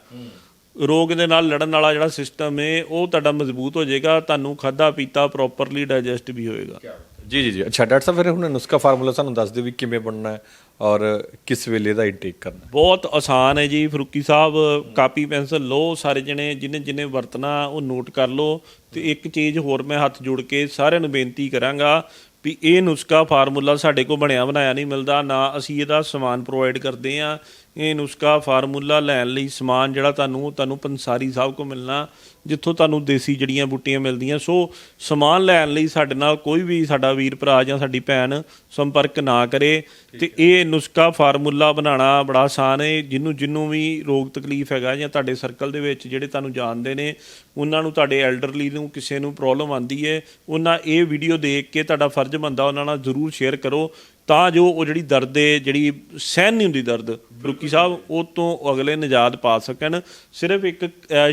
ਰੋਗ ਦੇ ਨਾਲ ਲੜਨ ਵਾਲਾ ਜਿਹੜਾ ਸਿਸਟਮ ਹੈ ਉਹ ਤੁਹਾਡਾ ਮਜ਼ਬੂਤ ਹੋ ਜਾਏਗਾ, ਤੁਹਾਨੂੰ ਖਾਦਾ ਪੀਤਾ ਪ੍ਰੋਪਰਲੀ ਡਾਈਜੈਸਟ ਵੀ ਹੋਏਗਾ। ਜੀ ਜੀ ਜੀ। ਅੱਛਾ, ਡਾਕਟਰ ਸਾਹਿਬ, ਫਿਰ ਹੁਣ ਨੁਸਖਾ ਫਾਰਮੂਲਾ ਸਾਨੂੰ ਦੱਸ ਦਿਓ ਵੀ ਕਿਵੇਂ ਬਣਨਾ ਹੈ ਔਰ ਕਿਸ ਵੇਲੇ ਦਾ ਇਨਟੇਕ ਕਰਨਾ ਬਹੁਤ ਆਸਾਨ ਹੈ ਜੀ। ਫਰੂਕੀ ਸਾਹਿਬ, ਕਾਪੀ, ਪੈਨਸਲ ਲਓ, ਸਾਰੇ ਜਣੇ ਜਿਹਨੇ ਜਿਹਨੇ ਵਰਤਣਾ, ਉਹ ਨੋਟ ਕਰ ਲਓ। ਤੇ ਇੱਕ ਚੀਜ਼ ਹੋਰ ਮੈਂ ਹੱਥ ਜੋੜ ਕੇ ਸਾਰਿਆਂ ਨੂੰ ਬੇਨਤੀ ਕਰਾਂਗਾ ਵੀ ਇਹ ਨੁਸਖਾ ਫਾਰਮੂਲਾ ਸਾਡੇ ਕੋਲ ਬਣਿਆ ਬਣਾਇਆ ਨਹੀਂ ਮਿਲਦਾ। ਨਾ ਅਸੀਂ ਇਹਦਾ ਸਮਾਨ ਪ੍ਰੋਵਾਈਡ ਕਰਦੇ ਆ ਇਹ ਨੁਸਖਾ ਫਾਰਮੂਲਾ ਲੈਣ ਲਈ ਸਮਾਨ ਜਿਹੜਾ ਤੁਹਾਨੂੰ ਤੁਹਾਨੂੰ ਪੰਸਾਰੀ ਸਾਹਿਬ ਕੋਲ ਮਿਲਣਾ ਜਿੱਥੋਂ ਤੁਹਾਨੂੰ ਦੇਸੀ ਜੜੀਆਂ ਬੂਟੀਆਂ ਮਿਲਦੀਆਂ। ਸੋ ਸਮਾਨ ਲੈਣ ਲਈ ਸਾਡੇ ਨਾਲ ਕੋਈ ਵੀ ਸਾਡਾ ਵੀਰ ਭਰਾ ਜਾਂ ਸਾਡੀ ਭੈਣ ਸੰਪਰਕ ਨਾ ਕਰੇ ਤੇ ਇਹ ਨੁਸਖਾ ਫਾਰਮੂਲਾ ਬਣਾਉਣਾ ਬੜਾ ਆਸਾਨ ਹੈ। ਜਿਹਨੂੰ ਜਿਹਨੂੰ ਵੀ ਰੋਗ ਤਕਲੀਫ ਹੈਗਾ ਜਾਂ ਤੁਹਾਡੇ ਸਰਕਲ ਦੇ ਵਿੱਚ ਜਿਹੜੇ ਤੁਹਾਨੂੰ ਜਾਣਦੇ ਨੇ ਉਹਨਾਂ ਨੂੰ ਤੁਹਾਡੇ ਐਲਡਰਲੀ ਨੂੰ ਕਿਸੇ ਨੂੰ ਪ੍ਰੋਬਲਮ ਆਂਦੀ ਹੈ ਉਹਨਾਂ ਇਹ ਵੀਡੀਓ ਦੇਖ ਕੇ ਤੁਹਾਡਾ ਫਰਜ਼ ਬਣਦਾ ਉਹਨਾਂ ਨਾਲ ਜ਼ਰੂਰ ਸ਼ੇਅਰ ਕਰੋ। ਤਾਂ ਜੋ ਉਹ ਜਿਹੜੀ ਦਰਦ ਹੈ ਜਿਹੜੀ ਸਹਿਨ ਨਹੀਂ ਹੁੰਦੀ ਦਰਦ ਫਰੂਕੀ ਸਾਹਿਬ ਉਹ ਤੋਂ ਅਗਲੇ ਨਿਜਾਤ ਪਾ ਸਕਣ। ਸਿਰਫ ਇੱਕ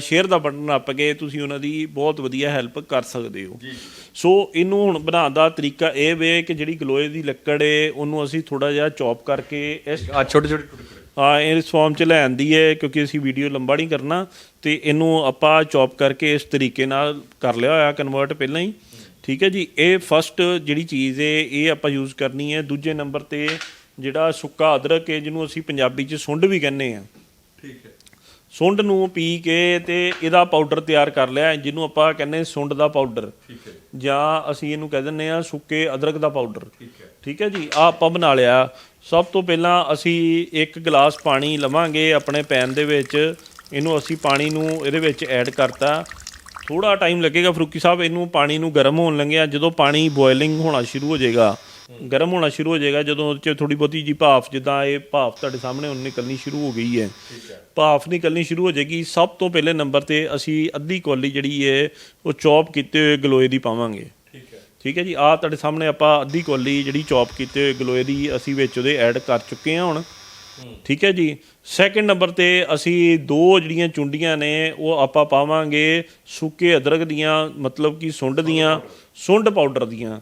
ਸ਼ੇਅਰ ਦਾ ਬਟਨ ਨੱਪ ਕੇ ਤੁਸੀਂ ਉਹਨਾਂ ਦੀ ਬਹੁਤ ਵਧੀਆ ਹੈਲਪ ਕਰ ਸਕਦੇ ਹੋ। ਸੋ ਇਹਨੂੰ ਹੁਣ ਬਣਾਉਣ ਦਾ ਤਰੀਕਾ ਇਹ ਵੇ ਕਿ ਜਿਹੜੀ ਗਲੋਏ ਦੀ ਲੱਕੜ ਹੈ ਉਹਨੂੰ ਅਸੀਂ ਥੋੜਾ ਜਿਹਾ ਚੌਪ ਕਰਕੇ ਇਸ ਆ ਛੋਟੇ ਛੋਟੇ ਟੁਕੜੇ ਹਾਂ ਇਸ ਫਾਰਮ ਚ ਲੈ ਆਂਦੀ ਹੈ ਕਿਉਂਕਿ ਅਸੀਂ ਵੀਡੀਓ ਲੰਬਾ ਨਹੀਂ ਕਰਨਾ। ਤੇ ਇਹਨੂੰ ਆਪਾਂ ਚੌਪ ਕਰਕੇ ਇਸ ਤਰੀਕੇ ਨਾਲ ਕਰ ਲਿਆ ਹੋਇਆ ਕਨਵਰਟ ਪਹਿਲਾਂ ਹੀ। ਠੀਕ ਹੈ ਜੀ ਇਹ ਫਸਟ ਜਿਹੜੀ ਚੀਜ਼ ਹੈ ਇਹ ਆਪਾਂ ਯੂਜ਼ ਕਰਨੀ ਹੈ। ਦੂਜੇ ਨੰਬਰ ਤੇ ਜਿਹੜਾ ਸੁੱਕਾ ਅਦਰਕ ਹੈ ਜਿਹਨੂੰ ਅਸੀਂ ਪੰਜਾਬੀ ਚ ਸੁੰਡ ਵੀ ਕਹਿੰਦੇ ਆ ਠੀਕ ਹੈ। ਸੁੰਡ ਨੂੰ ਪੀ ਕੇ ਤੇ ਇਹਦਾ ਪਾਊਡਰ ਤਿਆਰ ਕਰ ਲਿਆ ਜਿਹਨੂੰ ਆਪਾਂ ਕਹਿੰਦੇ ਸੁੰਡ ਦਾ ਪਾਊਡਰ ਠੀਕ ਹੈ। ਜਾਂ ਅਸੀਂ ਇਹਨੂੰ ਕਹਿ ਦਿੰਦੇ ਆ ਸੁੱਕੇ ਅਦਰਕ ਦਾ ਪਾਊਡਰ ਠੀਕ ਹੈ। ਠੀਕ ਹੈ ਜੀ ਆ ਆਪਾਂ ਬਣਾ ਲਿਆ। ਸਭ ਤੋਂ ਪਹਿਲਾਂ ਅਸੀਂ ਇੱਕ ਗਲਾਸ ਪਾਣੀ ਲਵਾਂਗੇ ਆਪਣੇ ਪੈਨ ਦੇ ਵਿੱਚ। ਇਹਨੂੰ ਅਸੀਂ ਪਾਣੀ ਨੂੰ ਇਹਦੇ ਵਿੱਚ ਐਡ ਕਰਤਾ। ਥੋੜਾ ਟਾਈਮ ਲੱਗੇਗਾ ਫਰੂਕੀ ਸਾਹਿਬ ਇਹਨੂੰ ਪਾਣੀ ਨੂੰ ਗਰਮ ਹੋਣ ਲੱਗਿਆ ਜਦੋਂ ਪਾਣੀ ਬੋਇਲਿੰਗ ਹੋਣਾ ਸ਼ੁਰੂ ਹੋ ਜਾਏਗਾ ਗਰਮ ਹੋਣਾ ਸ਼ੁਰੂ ਹੋ ਜਾਏਗਾ ਜਦੋਂ ਉਹਦੇ ਚ ਥੋੜੀ ਬਹੁਤੀ ਜੀ ਭਾਫ ਜਿੱਦਾਂ ਇਹ ਭਾਫ ਤੁਹਾਡੇ ਸਾਹਮਣੇ ਹੁਣ ਨਿਕਲਣੀ ਸ਼ੁਰੂ ਹੋ ਗਈ ਹੈ। ਭਾਫ ਨਿਕਲਣੀ ਸ਼ੁਰੂ ਹੋ ਜਾਏਗੀ ਸਭ ਤੋਂ ਪਹਿਲੇ ਨੰਬਰ ਤੇ ਅਸੀਂ ਅੱਧੀ ਕੌਲੀ ਜਿਹੜੀ ਹੈ ਉਹ ਚੌਪ ਕੀਤੇ ਹੋਏ ਗਲੋਏ ਦੀ ਪਾਵਾਂਗੇ। ਠੀਕ ਹੈ। ਠੀਕ ਹੈ ਜੀ? ਆਹ ਤੁਹਾਡੇ ਸਾਹਮਣੇ ਆਪਾਂ ਅੱਧੀ ਕੋਲੀ ਜਿਹੜੀ ਚੌਪ ਕੀਤੇ ਹੋਏ ਗਲੋਏ ਦੀ ਅਸੀਂ ਵਿੱਚ ਉਹਦੇ ਐਡ ਕਰ ਚੁੱਕੇ ਹਾਂ ਹੁਣ। ਠੀਕ ਹੈ ਜੀ। ਸੈਕਿੰਡ ਨੰਬਰ ਤੇ ਅਸੀਂ ਦੋ ਜਿਹੜੀਆਂ ਚੁੰਡੀਆਂ ਨੇ, ਉਹ ਆਪਾਂ ਪਾਵਾਂਗੇ ਸੁੱਕੇ ਅਦਰਕ ਦੀਆਂ, ਮਤਲਬ ਕਿ ਸੁੰਡ ਦੀਆਂ, ਸੁੰਡ ਪਾਊਡਰ ਦੀਆਂ।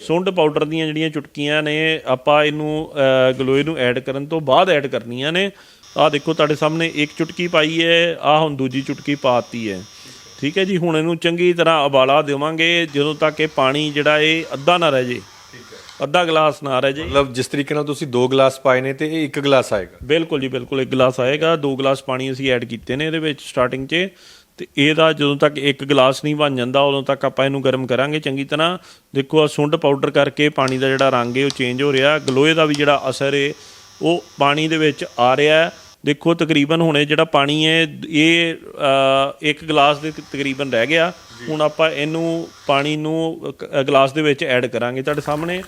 ਸੁੰਡ ਪਾਊਡਰ ਦੀਆਂ ਜਿਹੜੀਆਂ ਚੁਟਕੀਆਂ ਨੇ, ਆਪਾਂ ਇਹਨੂੰ ਗਲੋਏ ਨੂੰ ਐਡ ਕਰਨ ਤੋਂ ਬਾਅਦ ਐਡ ਕਰਨੀਆਂ ਨੇ। ਆਹ ਦੇਖੋ, ਤੁਹਾਡੇ ਸਾਹਮਣੇ ਇੱਕ ਚੁਟਕੀ ਪਾਈ ਹੈ, ਆਹ ਹੁਣ ਦੂਜੀ ਚੁਟਕੀ ਪਾਤੀ ਹੈ। ਠੀਕ ਹੈ ਜੀ, ਹੁਣ ਇਹਨੂੰ ਚੰਗੀ ਤਰ੍ਹਾਂ ਉਬਾਲਾ ਦੇਵਾਂਗੇ, ਜਦੋਂ ਤੱਕ ਇਹ ਪਾਣੀ ਜਿਹੜਾ ਇਹ ਅੱਧਾ ਨਾ ਰਹਿ ਜੇ। ਅੱਧਾ ਗਲਾਸ ਨਾ ਰਹਿ ਜੇ ਮਤਲਬ ਜਿਸ ਤਰੀਕੇ ਨਾਲ ਤੁਸੀਂ ਦੋ ਗਲਾਸ ਪਾਏ ਨੇ ਤੇ ਇਹ ਇੱਕ ਗਲਾਸ ਆਏਗਾ। ਬਿਲਕੁਲ ਜੀ ਬਿਲਕੁਲ ਇੱਕ ਗਲਾਸ ਆਏਗਾ। ਦੋ ਗਲਾਸ ਪਾਣੀ ਅਸੀਂ ਐਡ ਕੀਤੇ ਨੇ ਇਹਦੇ ਵਿੱਚ ਸਟਾਰਟਿੰਗ 'ਚ। ਤੇ ਇਹਦਾ ਜਦੋਂ ਤੱਕ ਇੱਕ ਗਲਾਸ ਨਹੀਂ ਬਣ ਜਾਂਦਾ ਉਦੋਂ ਤੱਕ ਆਪਾਂ ਇਹਨੂੰ ਗਰਮ ਕਰਾਂਗੇ ਚੰਗੀ ਤਰ੍ਹਾਂ। ਦੇਖੋ ਆ ਸੁੰਡ ਪਾਊਡਰ ਕਰਕੇ ਪਾਣੀ ਦਾ ਜਿਹੜਾ ਰੰਗ ਹੈ ਉਹ ਚੇਂਜ ਹੋ ਰਿਹਾ। ਗਲੋਏ ਦਾ ਵੀ ਜਿਹੜਾ ਅਸਰ ਹੈ ਉਹ ਪਾਣੀ ਦੇ ਵਿੱਚ ਆ ਰਿਹਾ ਹੈ। ਦੇਖੋ ਤਕਰੀਬਨ ਹੁਣੇ ਜਿਹੜਾ ਪਾਣੀ ਹੈ ਇਹ ਇੱਕ ਗਲਾਸ ਦੇ ਤਕਰੀਬਨ ਰਹਿ ਗਿਆ। ਹੁਣ ਆਪਾਂ ਇਹਨੂੰ ਪਾਣੀ ਨੂੰ ਗਲਾਸ ਦੇ ਵਿੱਚ ਐਡ ਕਰਾਂਗੇ ਤੁਹਾਡੇ ਸਾਹਮਣੇ।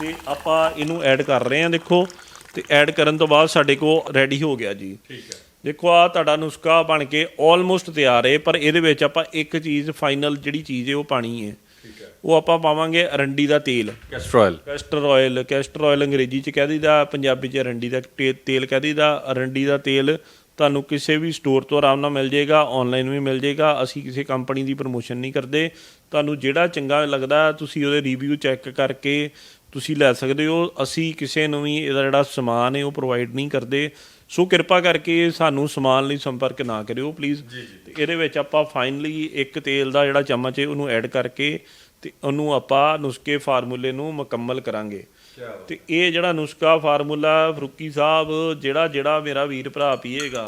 ਤੇ ਆਪਾਂ ਇਹਨੂੰ ਐਡ ਕਰ ਰਹੇ ਹਾਂ ਦੇਖੋ। ਤੇ ਐਡ ਕਰਨ ਤੋਂ ਬਾਅਦ ਸਾਡੇ ਕੋਲ ਰੈਡੀ ਹੋ ਗਿਆ ਜੀ। ਠੀਕ ਹੈ। ਦੇਖੋ ਆ ਤੁਹਾਡਾ ਨੁਸਖਾ ਬਣ ਕੇ ਆਲਮੋਸਟ ਤਿਆਰ ਹੈ ਪਰ ਇਹਦੇ ਵਿੱਚ ਆਪਾਂ ਇੱਕ ਚੀਜ਼ ਫਾਈਨਲ ਜਿਹੜੀ ਚੀਜ਼ ਹੈ ਉਹ ਪਾਣੀ ਹੈ। ਠੀਕ ਹੈ। ਉਹ ਆਪਾਂ ਪਾਵਾਂਗੇ ਅਰੰਡੀ ਦਾ ਤੇਲ। Castor oil castor oil castor oil ਅੰਗਰੇਜ਼ੀ ਚ ਕਹਿ ਦਈਦਾ ਪੰਜਾਬੀ ਚ ਅਰੰਡੀ ਦਾ ਤੇਲ ਕਹਿ ਦਈਦਾ। ਅਰੰਡੀ ਦਾ ਤੇਲ ਤੁਹਾਨੂੰ ਕਿਸੇ ਵੀ ਸਟੋਰ ਤੋਂ ਆਰਾਮ ਨਾਲ ਮਿਲ ਜਾਏਗਾ ਆਨਲਾਈਨ ਵੀ ਮਿਲ ਜਾਏਗਾ। ਅਸੀਂ ਕਿਸੇ ਕੰਪਨੀ ਦੀ ਪ੍ਰਮੋਸ਼ਨ ਨਹੀਂ ਕਰਦੇ। ਤੁਹਾਨੂੰ ਜਿਹੜਾ ਚੰਗਾ ਲੱਗਦਾ ਤੁਸੀਂ ਉਹਦੇ ਰਿਵਿਊ ਚੈੱਕ ਕਰਕੇ ਤੁਸੀਂ ਲੈ ਸਕਦੇ ਹੋ। ਅਸੀਂ ਕਿਸੇ ਨੂੰ ਵੀ ਇਹਦਾ ਜਿਹੜਾ ਸਮਾਨ ਹੈ ਉਹ ਪ੍ਰੋਵਾਈਡ ਨਹੀਂ ਕਰਦੇ। ਸੋ ਕਿਰਪਾ ਕਰਕੇ ਸਾਨੂੰ ਸਮਾਨ ਲਈ ਸੰਪਰਕ ਨਾ ਕਰਿਓ ਪਲੀਜ਼ ਤੇ ਇਹਦੇ ਵਿੱਚ ਆਪਾਂ ਫਾਈਨਲੀ ਇੱਕ ਤੇਲ ਦਾ ਜਿਹੜਾ ਚਮਚ ਹੈ ਉਹਨੂੰ ਐਡ ਕਰਕੇ ਤੇ ਉਹਨੂੰ ਆਪਾਂ ਨੁਸਖੇ ਫਾਰਮੂਲੇ ਨੂੰ ਮੁਕੰਮਲ ਕਰਾਂਗੇ। ਤੇ ਇਹ ਜਿਹੜਾ ਨੁਸਖਾ ਫਾਰਮੂਲਾ ਫਰੂਕੀ ਸਾਹਿਬ ਜਿਹੜਾ ਜਿਹੜਾ ਮੇਰਾ ਵੀਰ ਭਰਾ ਪੀਏਗਾ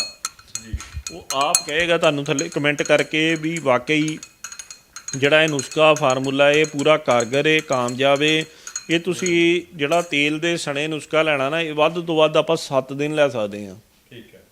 ਉਹ ਆਪ ਕਹੇਗਾ ਤੁਹਾਨੂੰ ਥੱਲੇ ਕਮੈਂਟ ਕਰਕੇ ਵੀ ਵਾਕਈ ਜਿਹੜਾ ਇਹ ਨੁਸਖਾ ਫਾਰਮੂਲਾ ਇਹ ਪੂਰਾ ਕਾਰਗਰ ਹੈ ਕਾਮਯਾਬ ਹੈ ਇਹ ਤੁਸੀਂ ਜਿਹੜਾ ਤੇਲ ਦੇ ਸਣੇ ਨੁਸਖਾ ਲੈਣਾ ਨਾ ਇਹ ਵੱਧ ਤੋਂ ਵੱਧ ਆਪਾਂ 7 ਦਿਨ ਲੈ ਸਕਦੇ ਹਾਂ। ਠੀਕ ਹੈ।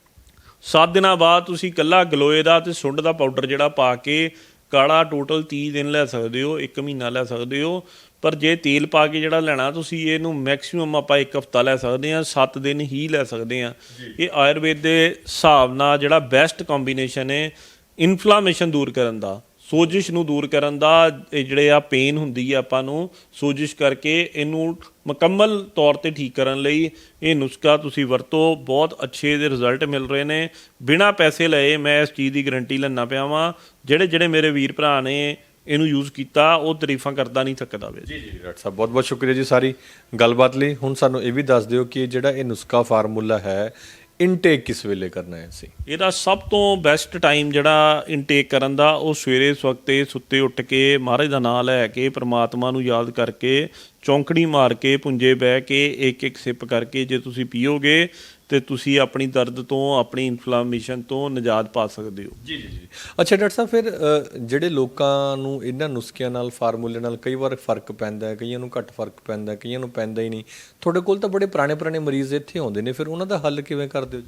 7 ਦਿਨਾਂ ਬਾਅਦ ਤੁਸੀਂ ਕੱਲਾ ਗਲੋਏ ਦਾ ਤੇ ਸੁੰਡ ਦਾ ਪਾਊਡਰ ਜਿਹੜਾ ਪਾ ਕੇ ਕਾੜਾ ਟੋਟਲ 30 ਦਿਨ ਲੈ ਸਕਦੇ ਹੋ 1 ਮਹੀਨਾ ਲੈ ਸਕਦੇ ਹੋ। ਪਰ ਜੇ ਤੇਲ ਪਾ ਕੇ ਜਿਹੜਾ ਲੈਣਾ ਤੁਸੀਂ ਇਹਨੂੰ ਮੈਕਸਿਮਮ ਆਪਾਂ 1 ਹਫਤਾ ਲੈ ਸਕਦੇ ਹਾਂ 7 ਦਿਨ ਹੀ ਲੈ ਸਕਦੇ ਹਾਂ। ਇਹ ਆਯੁਰਵੇਦ ਦੇ ਹਿਸਾਬ ਨਾਲ ਜਿਹੜਾ ਬੈਸਟ ਕੰਬੀਨੇਸ਼ਨ ਹੈ ਇਨਫਲੇਮੇਸ਼ਨ ਦੂਰ ਕਰਨ ਦਾ। ਸੋਜਿਸ਼ ਨੂੰ ਦੂਰ ਕਰਨ ਦਾ ਇਹ ਜਿਹੜੇ ਆ ਪੇਨ ਹੁੰਦੀ ਆ ਆਪਾਂ ਨੂੰ, ਸੋਜਿਸ਼ ਕਰਕੇ ਇਹਨੂੰ ਮੁਕੰਮਲ ਤੌਰ ਤੇ ਠੀਕ ਕਰਨ ਲਈ ਇਹ ਨੁਸਖਾ ਤੁਸੀਂ ਵਰਤੋ। ਬਹੁਤ ਅੱਛੇ ਦੇ ਰਿਜ਼ਲਟ ਮਿਲ ਰਹੇ ਨੇ। ਬਿਨਾਂ ਪੈਸੇ ਲਏ ਮੈਂ ਇਸ ਚੀਜ਼ ਦੀ ਗਾਰੰਟੀ ਲੈਣਾ ਪਿਆ ਵਾਂ। ਜਿਹੜੇ ਜਿਹੜੇ ਮੇਰੇ ਵੀਰ ਭਰਾ ਨੇ ਇਹਨੂੰ ਯੂਜ਼ ਕੀਤਾ, ਉਹ ਤਾਰੀਫਾਂ ਕਰਦਾ ਨਹੀਂ ਥੱਕਦਾ ਵੇ। ਜੀ ਜੀ ਡਾਕਟਰ ਸਾਹਿਬ ਬਹੁਤ ਬਹੁਤ ਸ਼ੁਕਰੀਆ ਜੀ ਸਾਰੀ ਗੱਲਬਾਤ ਲਈ। ਹੁਣ ਸਾਨੂੰ ਇਹ ਵੀ ਦੱਸ ਦਿਓ ਕਿ ਜਿਹੜਾ ਇਹ ਨੁਸਖਾ ਫਾਰਮੂਲਾ ਹੈ ਇਨਟੇਕ ਕਿਸ ਵੇਲੇ ਕਰਨਾ ਹੈ ਅਸੀਂ? ਇਹਦਾ ਸਭ ਤੋਂ ਬੈਸਟ ਟਾਈਮ ਜਿਹੜਾ ਇਨਟੇਕ ਕਰਨ ਦਾ, ਉਹ ਸਵੇਰੇ ਸਵਖਤੇ ਸੁੱਤੇ ਉੱਠ ਕੇ ਮਹਾਰਾਜ ਦਾ ਨਾਮ ਲੈ ਕੇ, ਪ੍ਰਮਾਤਮਾ ਨੂੰ ਯਾਦ ਕਰਕੇ, ਚੌਂਕੜੀ ਮਾਰ ਕੇ, ਪੁੰਜੇ ਬਹਿ ਕੇ ਇੱਕ ਇੱਕ ਸਿਪ ਕਰਕੇ ਜੇ ਤੁਸੀਂ ਪੀਓਗੇ ਤੇ ਤੁਸੀਂ ਆਪਣੀ ਦਰਦ ਤੋਂ, ਆਪਣੀ ਇਨਫਲੇਮੇਸ਼ਨ ਤੋਂ ਨਿਜਾਤ ਪਾ ਸਕਦੇ ਹੋ। ਜੀ ਜੀ ਜੀ। ਅੱਛਾ, ਡਾਕਟਰ ਸਾਹਿਬ, ਫਿਰ ਜਿਹੜੇ ਲੋਕਾਂ ਨੂੰ ਇਹਨਾਂ ਨੁਸਖਿਆਂ ਨਾਲ, ਫਾਰਮੂਲੇ ਨਾਲ ਕਈ ਵਾਰ ਫ਼ਰਕ ਪੈਂਦਾ ਹੈ, ਕਈਆਂ ਨੂੰ ਘੱਟ ਫ਼ਰਕ ਪੈਂਦਾ ਕਈਆਂ ਨੂੰ ਪੈਂਦਾ ਹੀ ਨਹੀਂ। ਤੁਹਾਡੇ ਕੋਲ ਤਾਂ ਬੜੇ ਪੁਰਾਣੇ ਪੁਰਾਣੇ ਮਰੀਜ਼ ਇੱਥੇ ਆਉਂਦੇ ਨੇ, ਫਿਰ ਉਹਨਾਂ ਦਾ ਹੱਲ ਕਿਵੇਂ ਕਰਦੇ ਹੋ?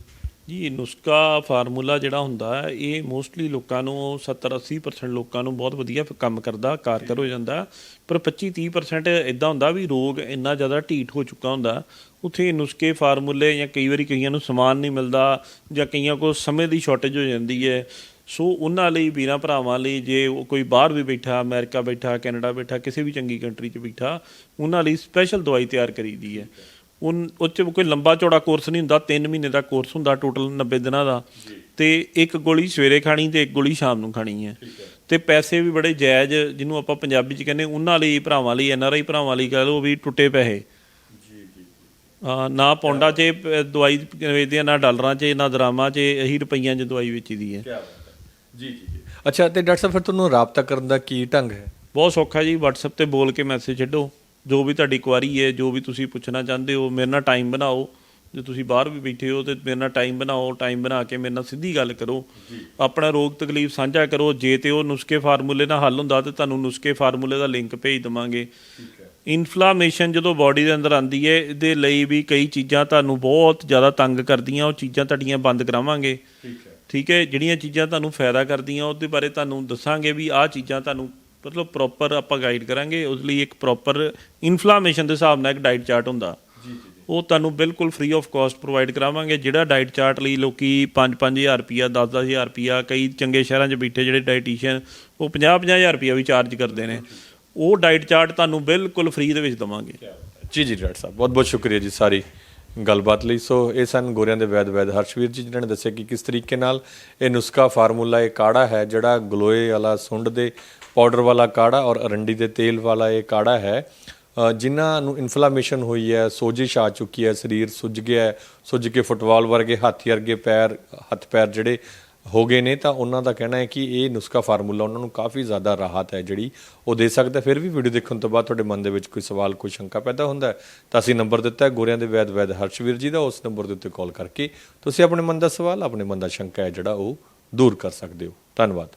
ਜੀ, ਨੁਸਖਾ ਫਾਰਮੂਲਾ ਜਿਹੜਾ ਹੁੰਦਾ ਇਹ ਮੋਸਟਲੀ ਲੋਕਾਂ ਨੂੰ 70 80% ਲੋਕਾਂ ਨੂੰ ਬਹੁਤ ਵਧੀਆ ਕੰਮ ਕਰਦਾ, ਕਾਰਗਰ ਹੋ ਜਾਂਦਾ। ਪਰ 25 30% ਇਦਾਂ ਹੁੰਦਾ ਵੀ ਰੋਗ ਇੰਨਾ ਜ਼ਿਆਦਾ ਢੀਠ ਹੋ ਚੁੱਕਾ ਹੁੰਦਾ। ਉੱਥੇ ਨੁਸਖੇ ਫਾਰਮੂਲੇ ਜਾਂ ਕਈ ਵਾਰੀ ਕਈਆਂ ਨੂੰ ਸਮਾਨ ਨਹੀਂ ਮਿਲਦਾ ਜਾਂ ਕਈਆਂ ਕੋਲ ਸਮੇਂ ਦੀ ਸ਼ਾਰਟੇਜ ਹੋ ਜਾਂਦੀ ਹੈ। ਸੋ ਉਹਨਾਂ ਲਈ, ਵੀਰਾਂ ਭਰਾਵਾਂ ਲਈ, ਜੇ ਉਹ ਕੋਈ ਬਾਹਰ ਵੀ ਬੈਠਾ, ਅਮਰੀਕਾ ਬੈਠਾ, ਕੈਨੇਡਾ ਬੈਠਾ, ਕਿਸੇ ਵੀ ਚੰਗੀ ਕੰਟਰੀ 'ਚ ਬੈਠਾ, ਉਹਨਾਂ ਲਈ ਸਪੈਸ਼ਲ ਦਵਾਈ ਤਿਆਰ ਕਰੀ ਦੀ ਹੈ। ਉਨ ਉਹ 'ਚ ਕੋਈ ਲੰਬਾ ਚੌੜਾ ਕੋਰਸ ਨਹੀਂ ਹੁੰਦਾ 3 ਮਹੀਨੇ ਦਾ ਕੋਰਸ ਹੁੰਦਾ ਟੋਟਲ 90 ਦਿਨਾਂ ਦਾ। ਤੇ ਇੱਕ ਗੋਲੀ ਸਵੇਰੇ ਖਾਣੀ ਤੇ ਇੱਕ ਗੋਲੀ ਸ਼ਾਮ ਨੂੰ ਖਾਣੀ ਹੈ। ਤੇ ਪੈਸੇ ਵੀ ਬੜੇ ਜਾਇਜ਼ ਜਿਹਨੂੰ ਆਪਾਂ ਪੰਜਾਬੀ 'ਚ ਕਹਿੰਦੇ ਉਹਨਾਂ ਲਈ ਭਰਾਵਾਂ ਲਈ ਐਨਆਰਆਈ ਭਰਾਵਾਂ ਲਈ ਕਹ ਲਓ ਵੀ ਟੁੱਟੇ ਪੈਸੇ। ਹਾਂ ਨਾ ਪੌਂਡਾ 'ਚ ਦਵਾਈ ਵੇਚਦੇ ਆ ਨਾ ਡਾਲਰਾਂ 'ਚ ਨਾ ਦਰਾਮਾਂ 'ਚ ਇਹੀ ਰੁਪਈਆਂ 'ਚ ਦਵਾਈ ਵੇਚੀਦੀ ਹੈ। ਜੀ ਜੀ ਜੀ। ਅੱਛਾ ਤੇ ਡਾਕਟਰ ਸਾਹਿਬ ਫਿਰ ਤੁਹਾਨੂੰ ਰਾਬਤਾ ਕਰਨ ਦਾ ਕੀ ਢੰਗ ਹੈ? ਬਹੁਤ ਸੌਖਾ ਜੀ WhatsApp ਤੇ ਬੋਲ ਕੇ ਮੈਸੇਜ ਛੱਡੋ। ਜੋ ਵੀ ਤੁਹਾਡੀ ਕੁਆਰੀ ਹੈ ਜੋ ਵੀ ਤੁਸੀਂ ਪੁੱਛਣਾ ਚਾਹੁੰਦੇ ਹੋ ਮੇਰੇ ਨਾਲ ਟਾਈਮ ਬਣਾਓ। ਜੇ ਤੁਸੀਂ ਬਾਹਰ ਵੀ ਬੈਠੇ ਹੋ ਤੇ ਮੇਰੇ ਨਾਲ ਟਾਈਮ ਬਣਾਓ ਟਾਈਮ ਬਣਾ ਕੇ ਮੇਰੇ ਨਾਲ ਸਿੱਧੀ ਗੱਲ ਕਰੋ। ਆਪਣਾ ਰੋਗ ਤਕਲੀਫ ਸਾਂਝਾ ਕਰੋ। ਜੇ ਤੇ ਉਹ ਨੁਸਖੇ ਫਾਰਮੂਲੇ ਨਾਲ ਹੱਲ ਹੁੰਦਾ ਤੇ ਤੁਹਾਨੂੰ ਨੁਸਖੇ ਫਾਰਮੂਲੇ ਦਾ ਲਿੰਕ ਭੇਜ ਦਵਾਂਗੇ। ਇਨਫਲਾਮੇਸ਼ਨ ਜਦੋਂ ਬਾਡੀ ਦੇ ਅੰਦਰ ਆਂਦੀ ਹੈ ਇਹਦੇ ਲਈ ਵੀ ਕਈ ਚੀਜ਼ਾਂ ਤੁਹਾਨੂੰ ਬਹੁਤ ਜ਼ਿਆਦਾ ਤੰਗ ਕਰਦੀਆਂ ਉਹ ਚੀਜ਼ਾਂ ਤੁਹਾਡੀਆਂ ਬੰਦ ਕਰਾਵਾਂਗੇ। ਠੀਕ ਹੈ। ਠੀਕ ਹੈ? ਜਿਹੜੀਆਂ ਚੀਜ਼ਾਂ ਤੁਹਾਨੂੰ ਫਾਇਦਾ ਕਰਦੀਆਂ ਉਹਦੇ ਬਾਰੇ ਤੁਹਾਨੂੰ ਦੱਸਾਂਗੇ ਵੀ ਆਹ ਚੀਜ਼ਾਂ ਤੁਹਾਨੂੰ ਮਤਲਬ ਪ੍ਰੋਪਰ ਆਪਾਂ ਗਾਈਡ ਕਰਾਂਗੇ ਉਸ ਲਈ ਇੱਕ ਪ੍ਰੋਪਰ ਇਨਫਲਾਮੇਸ਼ਨ ਦੇ ਹਿਸਾਬ ਨਾਲ ਇੱਕ ਡਾਈਟ ਚਾਰਟ ਹੁੰਦਾ। ਉਹ ਤੁਹਾਨੂੰ ਬਿਲਕੁਲ ਫ੍ਰੀ ਆਫ ਕਾਸਟ ਪ੍ਰੋਵਾਈਡ ਕਰਾਵਾਂਗੇ। ਜਿਹੜਾ ਡਾਈਟ ਚਾਰਟ ਲਈ ਲੋਕੀ 5-5000 ਰੁਪਿਆ 10-10000 ਰੁਪਿਆ ਕਈ ਚੰਗੇ ਸ਼ਹਿਰਾਂ 'ਚ ਬੈਠੇ ਜਿਹੜੇ ਡਾਈਟੀਸ਼ੀਅਨ ਉਹ 50-50000 ਰੁਪਿਆ ਵੀ ਚਾਰਜ ਕਰਦੇ ਨੇ। ਉਹ ਡਾਈਟ ਚਾਰਟ ਤੁਹਾਨੂੰ ਬਿਲਕੁਲ ਫ੍ਰੀ ਦੇ ਵਿੱਚ ਦਵਾਂਗੇ। ਜੀ ਜੀ ਡਾਕਟਰ ਸਾਹਿਬ ਬਹੁਤ ਬਹੁਤ ਸ਼ੁਕਰੀਆ ਜੀ ਸਾਰੀ। ਗੱਲਬਾਤ ਲਈ। ਸੋ ਇਹ ਸਨ ਗੋਰਿਆਂ ਦੇ ਵੈਦ ਵੈਦ। ਹਰਸ਼ਵੀਰ ਜੀ ਜਿਨ੍ਹਾਂ ਨੇ ਦੱਸਿਆ ਕਿ ਕਿਸ ਤਰੀਕੇ ਨਾਲ ਇਹ ਨੁਸਖਾ ਫਾਰਮੂਲਾ, ਇਹ ਕਾੜਾ ਹੈ ਜਿਹੜਾ ਗਲੋਏ ਵਾਲਾ ਸੁੰਡ ਦੇ ਪਾਊਡਰ ਵਾਲਾ ਕਾੜਾ ਔਰ ਅਰੰਡੀ ਦੇ ਤੇਲ ਵਾਲਾ ਇਹ ਕਾੜਾ ਹੈ ਜਿਨ੍ਹਾਂ ਨੂੰ ਇਨਫਲੇਮੇਸ਼ਨ ਹੋਈ ਹੈ, ਸੋਜਿਸ਼ ਆ ਚੁੱਕੀ ਹੈ, ਸਰੀਰ ਸੁੱਜ ਗਿਆ ਹੈ, ਸੁੱਜ ਕੇ ਫੁੱਟਬਾਲ ਵਰਗੇ, ਹਾਥੀ ਵਰਗੇ ਪੈਰ, ਹੱਥ ਪੈਰ ਜਿਹੜੇ ਹੋ ਗਏ ਨੇ, ਤਾਂ ਉਹਨਾਂ ਦਾ ਕਹਿਣਾ ਹੈ ਕਿ ਇਹ ਨੁਸਖਾ ਫਾਰਮੂਲਾ ਉਹਨਾਂ ਨੂੰ ਕਾਫੀ ਜ਼ਿਆਦਾ ਰਾਹਤ ਹੈ, ਜਿਹੜੀ ਉਹ ਦੇ ਸਕਦਾ ਫਿਰ ਵੀ ਵੀਡੀਓ ਦੇਖਣ ਤੋਂ ਬਾਅਦ ਤੁਹਾਡੇ ਮਨ ਦੇ ਵਿੱਚ ਕੋਈ ਸਵਾਲ, ਕੋਈ ਸ਼ੰਕਾ ਪੈਦਾ ਹੁੰਦਾ ਹੈ, ਤਾਂ ਅਸੀਂ ਨੰਬਰ ਦਿੱਤਾ ਹੈ, ਗੋਰਿਆਂ ਦੇ ਵੈਦ ਵੈਦ ਹਰਸ਼ਵੀਰ ਜੀ ਦਾ, ਉਸ ਨੰਬਰ ਦੇ ਉੱਤੇ ਕਾਲ ਕਰਕੇ ਤੁਸੀਂ ਆਪਣੇ ਮਨ ਦਾ ਸਵਾਲ, ਆਪਣੇ ਮਨ ਦਾ ਸ਼ੰਕਾ ਹੈ, ਜਿਹੜਾ ਉਹ ਦੂਰ ਕਰ ਸਕਦੇ ਹੋ। ਧੰਨਵਾਦ।